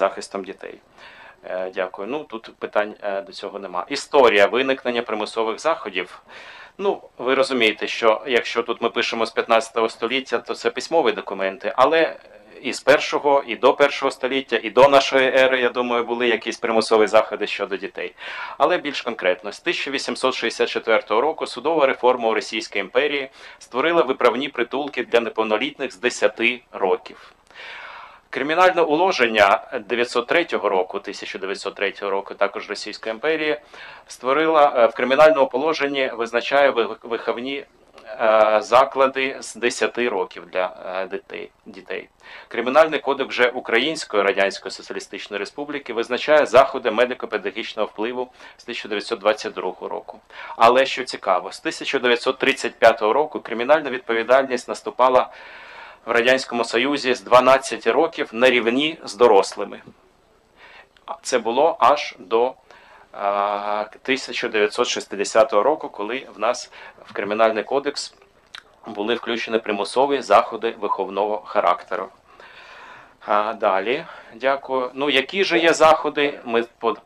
захистом дітей. Е, Дякую. Ну тут питань е, до цього нема. Історія виникнення примусових заходів. Ну, ви розумієте, що якщо тут ми пишемо з 15 століття, то це письмові документи, але і з першого, і до першого століття, і до нашої ери, я думаю, були якісь примусові заходи щодо дітей. Але більш конкретно, з 1864 року судова реформа у Російській імперії створила виправні притулки для неповнолітних з 10 років. Кримінальне уложення 903 року, 1903 року, також Російської імперії, створила е, в кримінальному положенні визначає ви- виховні е, заклади з 10 років для е, дітей. Кримінальний кодекс вже Української Радянської Соціалістичної Республіки визначає заходи медико-педагогічного впливу з 1922 року. Але що цікаво, з 1935 року кримінальна відповідальність наступала в Радянському Союзі з 12 років на рівні з дорослими. Це було аж до а, 1960 року, коли в нас в Кримінальний кодекс були включені примусові заходи виховного характеру. А, далі, дякую. Ну, які же є заходи? Ми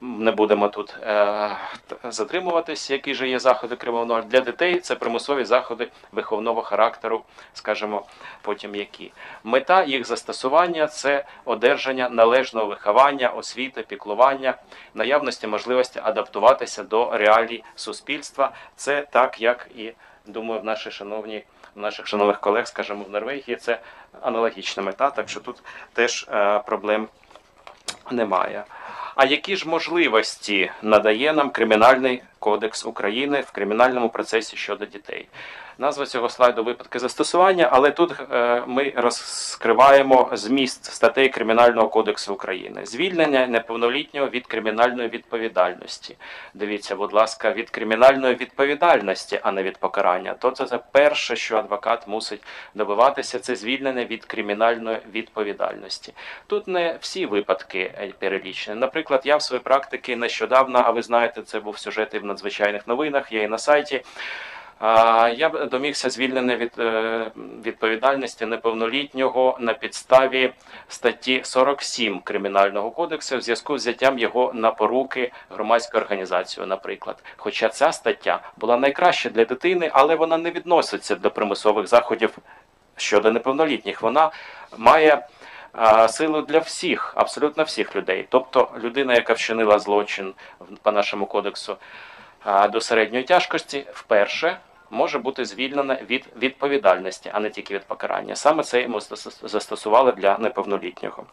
не будемо тут е, затримуватись. Які же є заходи кримінального для дітей? Це примусові заходи виховного характеру, скажімо, потім які. Мета їх застосування це одержання належного виховання, освіти, піклування, наявності можливості адаптуватися до реалій суспільства. Це так, як і думаю, в наші шановні в наших шановних колег, скажімо, в Норвегії це аналогічна мета, так що тут теж е, проблем немає. А які ж можливості надає нам Кримінальний кодекс України в кримінальному процесі щодо дітей? Назва цього слайду випадки застосування, але тут е, ми розкриваємо зміст статей Кримінального кодексу України. Звільнення неповнолітнього від кримінальної відповідальності. Дивіться, будь ласка, від кримінальної відповідальності, а не від покарання. То це, перше, що адвокат мусить добиватися, це звільнення від кримінальної відповідальності. Тут не всі випадки е, перелічені. Наприклад, я в своїй практиці нещодавно, а ви знаєте, це був сюжет і в надзвичайних новинах, є і на сайті. Я б домігся звільнення від е, відповідальності неповнолітнього на підставі статті 47 Кримінального кодексу в зв'язку з взяттям його на поруки громадською організацією, наприклад. Хоча ця стаття була найкраща для дитини, але вона не відноситься до примусових заходів щодо неповнолітніх. Вона має силу для всіх, абсолютно всіх людей. Тобто людина, яка вчинила злочин по нашому кодексу до середньої тяжкості, вперше може бути звільнена від відповідальності, а не тільки від покарання. Саме це застос- застосували для неповнолітнього.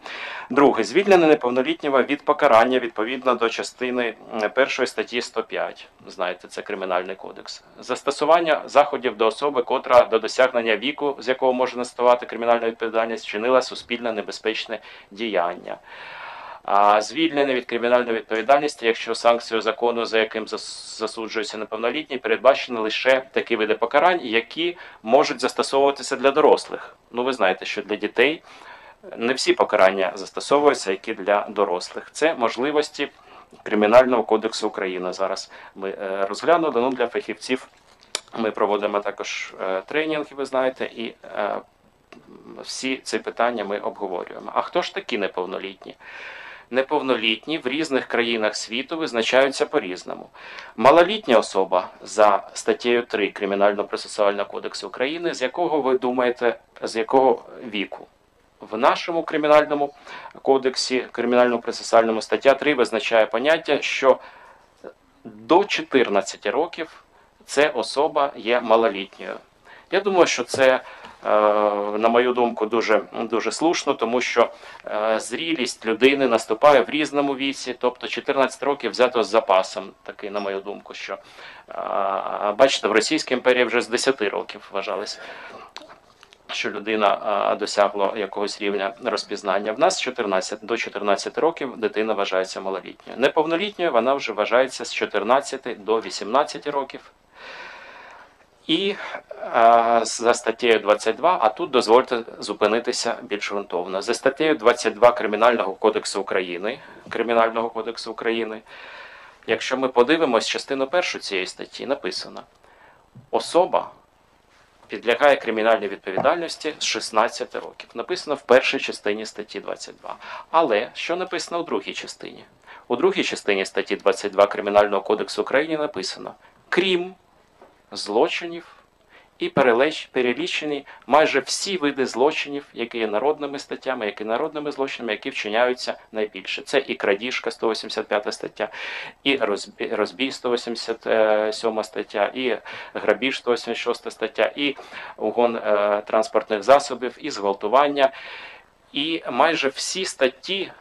Друге, звільнення неповнолітнього від покарання відповідно до частини першої статті 105. Знаєте, це кримінальний кодекс. Застосування заходів до особи, котра до досягнення віку, з якого може настувати кримінальна відповідальність, вчинила суспільне небезпечне діяння. А звільнення від кримінальної відповідальності, якщо санкцію закону, за яким зас- засуджується неповнолітній, передбачені лише такі види покарань, які можуть застосовуватися для дорослих. Ну, ви знаєте, що для дітей не всі покарання застосовуються, які для дорослих. Це можливості Кримінального кодексу України. Зараз ми е, розглянули. Ну, для фахівців ми проводимо також е, тренінги, ви знаєте, і е, всі ці питання ми обговорюємо. А хто ж такі неповнолітні? Неповнолітні в різних країнах світу визначаються по-різному. Малолітня особа за статтею 3 Кримінального процесуального кодексу України, з якого ви думаєте, з якого віку? В нашому кримінальному кодексі, кримінальному процесуальному стаття 3 визначає поняття, що до 14 років це особа є малолітньою. Я думаю, що це, на мою думку, дуже, дуже слушно, тому що е, зрілість людини наступає в різному віці, тобто 14 років взято з запасом, такий, на мою думку, що е, бачите, в Російській імперії вже з 10 років вважалось. Що людина досягла якогось рівня розпізнання. В нас 14, до 14 років дитина вважається малолітньою. Неповнолітньою вона вже вважається з 14 до 18 років. І е, за статтею 22, а тут дозвольте зупинитися більш ґрунтовно. За статтею 22 Кримінального кодексу України, Кримінального кодексу України, якщо ми подивимось частину першу цієї статті, написано: особа, підлягає кримінальній відповідальності з 16 років. Написано в першій частині статті 22. Але що написано у другій частині? У другій частині статті 22 Кримінального кодексу України написано: крім злочинів і перелічені майже всі види злочинів, які є народними статтями, які народними злочинами, які вчиняються найбільше. Це і крадіжка 185 стаття, і розбій, розбій 187 стаття, і грабіж 186 стаття, і угон е, транспортних засобів, і зґвалтування, і майже всі статті,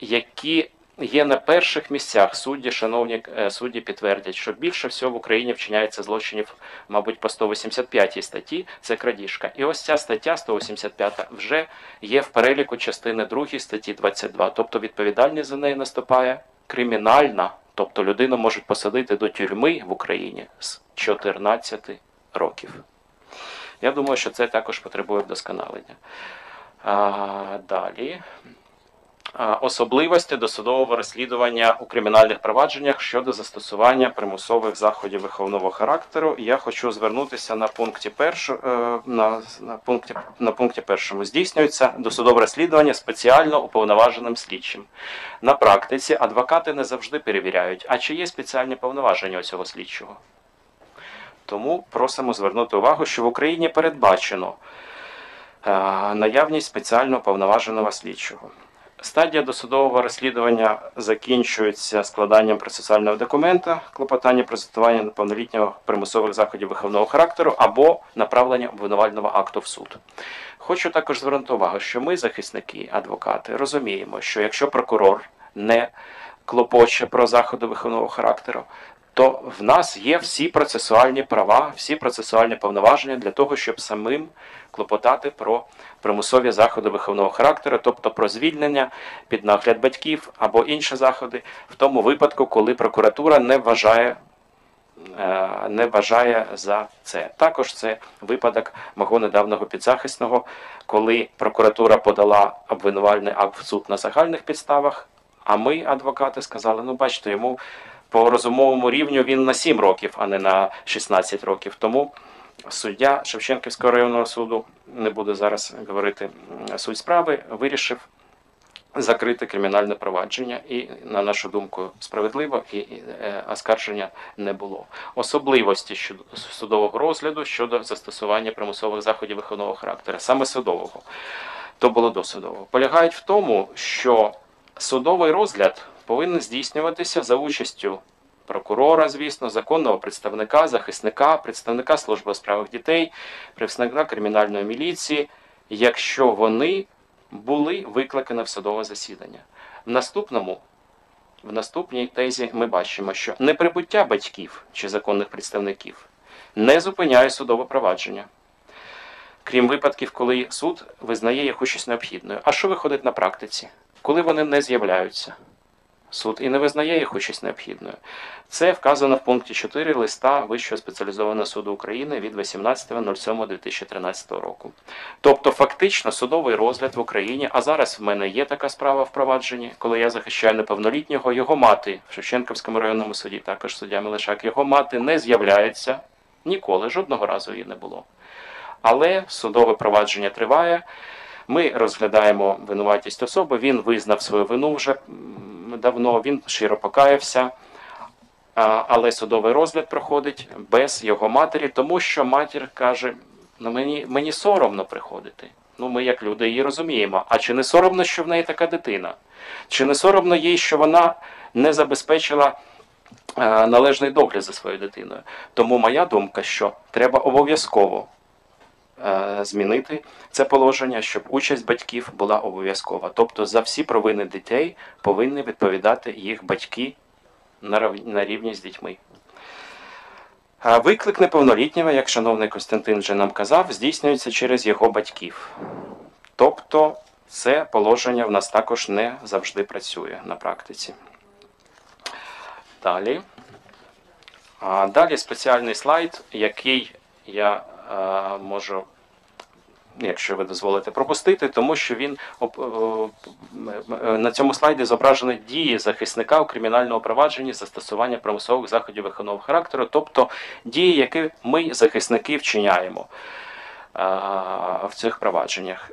які є на перших місцях. Судді, шановні е, судді, підтвердять, що більше всього в Україні вчиняється злочинів, мабуть, по 185 статті. Це крадіжка. І ось ця стаття 185 вже є в переліку частини 2 статті 22. Тобто відповідальність за неї наступає кримінальна. Тобто людину можуть посадити до тюрми в Україні з 14 років. Я думаю, що це також потребує вдосконалення. А, далі. А, Особливості досудового розслідування у кримінальних провадженнях щодо застосування примусових заходів виховного характеру. Я хочу звернутися на пункті першу, е, на, на, пункті, на пункті першому. Здійснюється досудове розслідування спеціально уповноваженим слідчим. На практиці адвокати не завжди перевіряють, а чи є спеціальні повноваження у цього слідчого. Тому просимо звернути увагу, що в Україні передбачено е, наявність спеціально повноваженого слідчого. Стадія досудового розслідування закінчується складанням процесуального документа, клопотання про застосування неповнолітнього примусових заходів виховного характеру або направлення обвинувального акту в суд. Хочу також звернути увагу, що ми, захисники, адвокати, розуміємо, що якщо прокурор не клопоче про заходи виховного характеру, то в нас є всі процесуальні права, всі процесуальні повноваження для того, щоб самим клопотати про примусові заходи виховного характеру, тобто про звільнення під нагляд батьків або інші заходи, в тому випадку, коли прокуратура не вважає. е, Не вважає за це. Також це випадок мого недавнього підзахисного, коли прокуратура подала обвинувальний акт в суд на загальних підставах, а ми, адвокати, сказали: ну, бачите, йому по розумовому рівню він на 7 років, а не на 16 років. Тому суддя Шевченківського районного суду, не буду зараз говорити суть справи, вирішив закрити кримінальне провадження, і, на нашу думку, справедливо, і е, оскарження не було. Особливості щодо судового розгляду щодо застосування примусових заходів виховного характеру, саме судового, то було досудового, полягають в тому, що судовий розгляд повинен здійснюватися за участю прокурора, звісно, законного представника, захисника, представника служби у справах дітей, представника кримінальної міліції, якщо вони були викликані в судове засідання. В наступному. В наступній тезі ми бачимо, що неприбуття батьків чи законних представників не зупиняє судове провадження, крім випадків, коли суд визнає їх участь необхідною. А що виходить на практиці? Коли вони не з'являються, суд і не визнає їх участь необхідною. Це вказано в пункті 4 листа Вищого спеціалізованого суду України від 18.07.2013 року. Тобто, фактично, судовий розгляд в Україні, а зараз в мене є така справа в провадженні, коли я захищаю неповнолітнього, його мати в Шевченківському районному суді, також суддя Мелешак, його мати не з'являється ніколи, жодного разу її не було. Але судове провадження триває. Ми розглядаємо винуватість особи. Він визнав свою вину вже давно, він щиро покаявся. Але судовий розгляд проходить без його матері, тому що матір каже: ну мені, мені соромно приходити. Ну, ми, як люди, її розуміємо. А чи не соромно, що в неї така дитина? Чи не соромно їй, що вона не забезпечила е, належний догляд за своєю дитиною? Тому моя думка, що треба обов'язково змінити це положення, щоб участь батьків була обов'язкова. Тобто за всі провини дітей повинні відповідати їх батьки на рівні з дітьми. Виклик неповнолітнього, як шановний Костянтин вже нам казав, здійснюється через його батьків. Тобто це положення в нас також не завжди працює на практиці. Далі. Далі спеціальний слайд, який я е, можу якщо ви дозволите пропустити, тому що він на цьому слайді зображені дії захисника у кримінальному провадженні застосування примусових заходів виховного характеру, тобто дії, які ми захисники вчиняємо в цих провадженнях.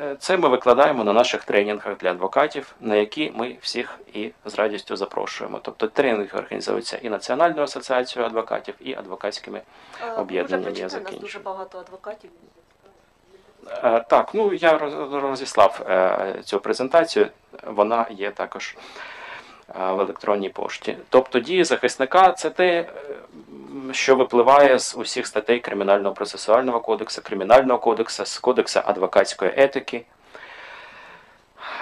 Е, це ми викладаємо на наших тренінгах для адвокатів, на які ми всіх і з радістю запрошуємо. Тобто тренінги організуються і Національною асоціацією адвокатів, і адвокатськими об'єднаннями. Я закінчую. дуже багато адвокатів. Е, так, ну я розіслав е, цю презентацію, вона є також в електронній пошті. Тобто дії захисника це те, що випливає з усіх статей Кримінального процесуального кодексу, Кримінального кодексу, з кодексу адвокатської етики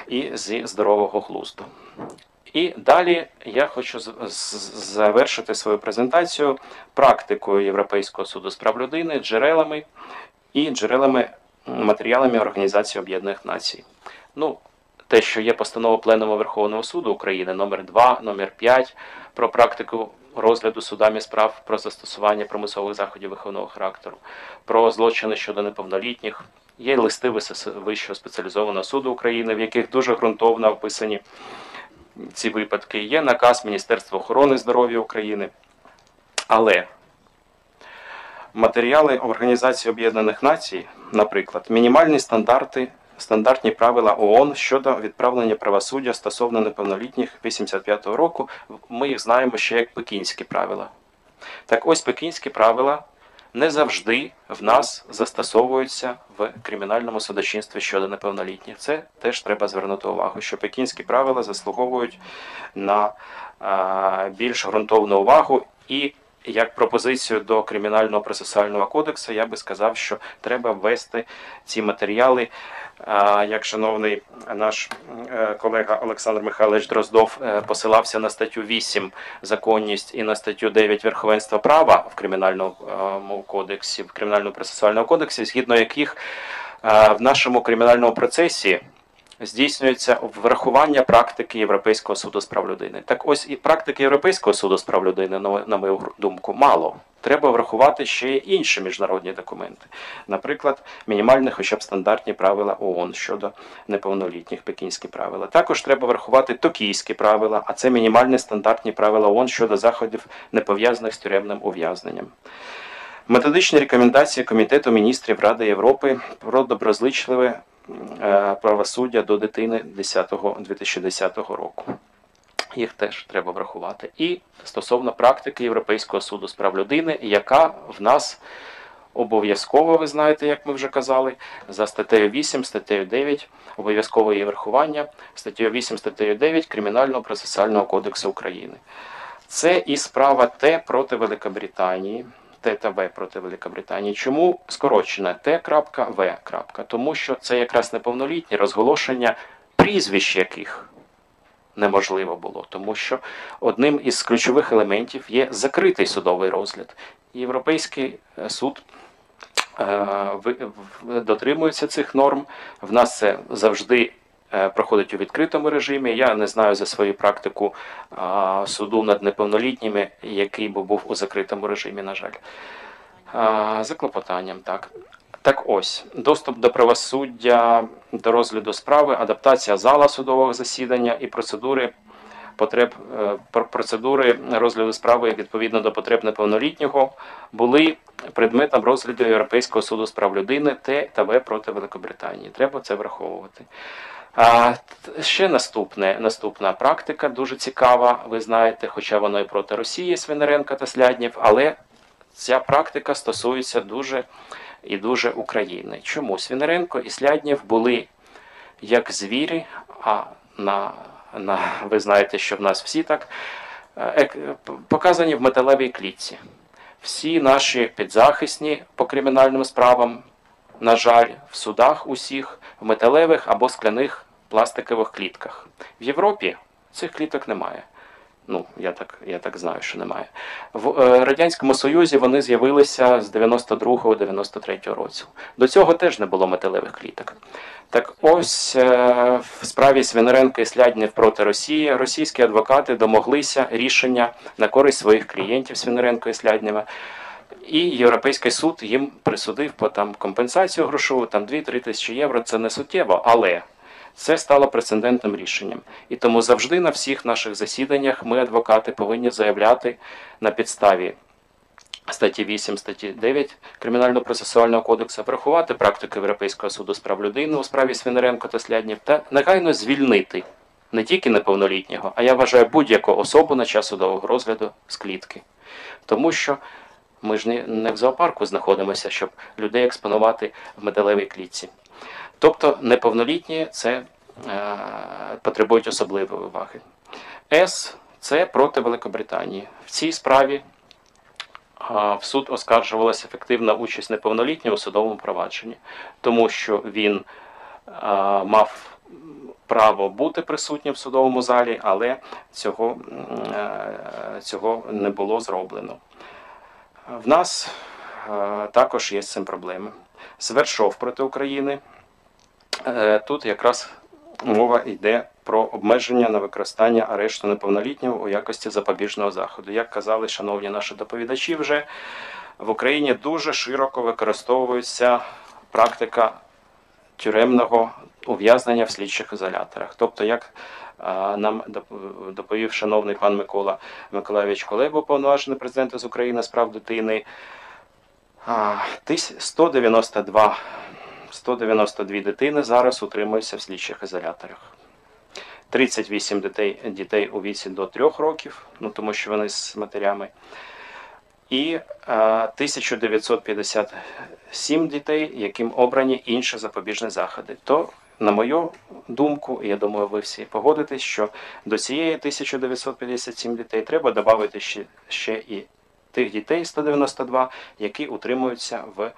і зі здорового глузду. І далі я хочу завершити свою презентацію практикою Європейського суду з прав людини, джерелами і джерелами матеріалами Організації Об'єднаних Націй. Ну, те, що є постанова Пленуму Верховного суду України номер 2 номер 5 про практику розгляду судами справ про застосування примусових заходів виховного характеру, про злочини щодо неповнолітніх. Є листи Вищого спеціалізованого суду України, в яких дуже ґрунтовно описані ці випадки. Є наказ Міністерства охорони здоров'я України. Але матеріали Організації Об'єднаних Націй, наприклад, мінімальні стандарти стандартні правила ООН щодо відправлення правосуддя стосовно неповнолітніх 85-го року. Ми їх знаємо ще як пекінські правила. Так ось пекінські правила не завжди в нас застосовуються в кримінальному судочинстві щодо неповнолітніх. Це теж треба звернути увагу, що пекінські правила заслуговують на більш ґрунтовну увагу і як пропозицію до кримінального процесуального кодексу, я би сказав, що треба ввести ці матеріали. Як шановний наш е, колега Олександр Михайлович Дроздов е, посилався на статтю 8 законність і на статтю 9 верховенства права в кримінальному кодексі, в кримінальному процесуальному кодексі, згідно яких в нашому кримінальному процесі здійснюється врахування практики Європейського суду з прав людини. Так ось і практики Європейського суду з прав людини, на мою думку, мало. Треба врахувати ще й інші міжнародні документи, наприклад, мінімальні, хоча б стандартні правила ООН щодо неповнолітніх пекінські правила. Також треба врахувати токійські правила, а це мінімальні стандартні правила ООН щодо заходів, не пов'язаних з тюремним ув'язненням. Методичні рекомендації Комітету міністрів Ради Європи про доброзичливе правосуддя до дитини 10 2010 року. Їх теж треба врахувати. І стосовно практики Європейського суду з прав людини, яка в нас обов'язково, ви знаєте, як ми вже казали, за статтею 8, статтею 9 обов'язкове є врахування, статтею 8, статтею 9 Кримінального процесуального кодексу України. Це і справа Т проти Великобританії. Т та В проти Великобританії. Чому скорочена Т.В. Тому що це якраз неповнолітні розголошення прізвищ яких неможливо було, тому що одним із ключових елементів є закритий судовий розгляд. Європейський е, суд е, дотримується цих норм. В нас це завжди проходить у відкритому режимі. Я не знаю за свою практику суду над неповнолітніми, який би був у закритому режимі, на жаль. За клопотанням, так. Так ось, доступ до правосуддя, до розгляду справи, адаптація зала судового засідання і процедури потреб е, процедури розгляду справи відповідно до потреб неповнолітнього були предметом розгляду Європейського суду з прав людини Т та В проти Великобританії. Треба це враховувати. Ще наступне, наступна практика дуже цікава. Ви знаєте, хоча воно і проти Росії Свинаренка та Сляднів, але ця практика стосується дуже і дуже України. Чому Свинаренко і Сляднів були як звірі, а на, на ви знаєте, що в нас всі так е, показані в металевій клітці. Всі наші підзахисні по кримінальним справам, на жаль, в судах усіх, в металевих або скляних пластикових клітках. В Європі цих кліток немає. Ну, я так я так знаю, що немає. В е, Радянському Союзі вони з'явилися з 92-93 року. До цього теж не було металевих кліток. Так ось е, в справі Свинаренка і Сляднів проти Росії російські адвокати домоглися рішення на користь своїх клієнтів Свинаренко і Сляднєва. І Європейський суд їм присудив по там компенсацію грошову, там 2-3 тисячі євро. Це не суттєво, але це стало прецедентним рішенням. І тому завжди на всіх наших засіданнях ми, адвокати, повинні заявляти на підставі статті 8, статті 9 Кримінального процесуального кодексу, врахувати практику Європейського суду з прав людини у справі Свинаренко та Сляднів та негайно звільнити не тільки неповнолітнього, а я вважаю будь-яку особу на час судового розгляду з клітки. Тому що ми ж не, в зоопарку знаходимося, щоб людей експонувати в металевій клітці. Тобто неповнолітні це е, потребують особливої уваги. С це проти Великобританії. В цій справі а, в суд оскаржувалася ефективна участь неповнолітнього у судовому провадженні, тому що він а, мав право бути присутнім в судовому залі, але цього, е, цього не було зроблено. В нас е, також є з цим проблеми. Звершов проти України. Е, Тут якраз мова йде про обмеження на використання арешту неповнолітнього у якості запобіжного заходу. Як казали шановні наші доповідачі, вже в Україні дуже широко використовується практика тюремного ув'язнення в слідчих ізоляторах. Тобто, як нам доп- доповів шановний пан Микола Миколайович Колебо, повноважений президент з України з прав дитини, а, тис- 192 192 дитини зараз утримуються в слідчих ізоляторах. 38 дітей, дітей у віці до 3 років, ну тому що вони з матерями. І е, 1957 дітей, яким обрані інші запобіжні заходи. То, на мою думку, я думаю, ви всі погодитесь, що до цієї 1957 дітей треба додати ще, ще і тих дітей 192, які утримуються в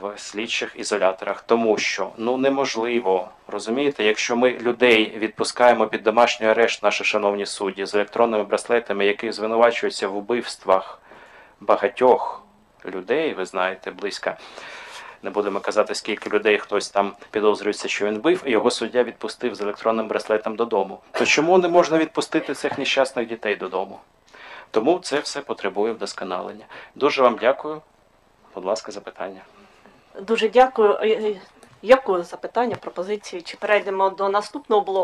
в слідчих ізоляторах, тому що ну неможливо розумієте, якщо ми людей відпускаємо під домашній арешт, наші шановні судді, з електронними браслетами, які звинувачуються в убивствах багатьох людей, ви знаєте, близько. Не будемо казати, скільки людей хтось там підозрюється, що він вбив, і його суддя відпустив з електронним браслетом додому. То чому не можна відпустити цих нещасних дітей додому? Тому це все потребує вдосконалення. Дуже вам дякую. Будь ласка, запитання. Дуже дякую. Е, е, запитання, пропозиції? Чи перейдемо до наступного блоку?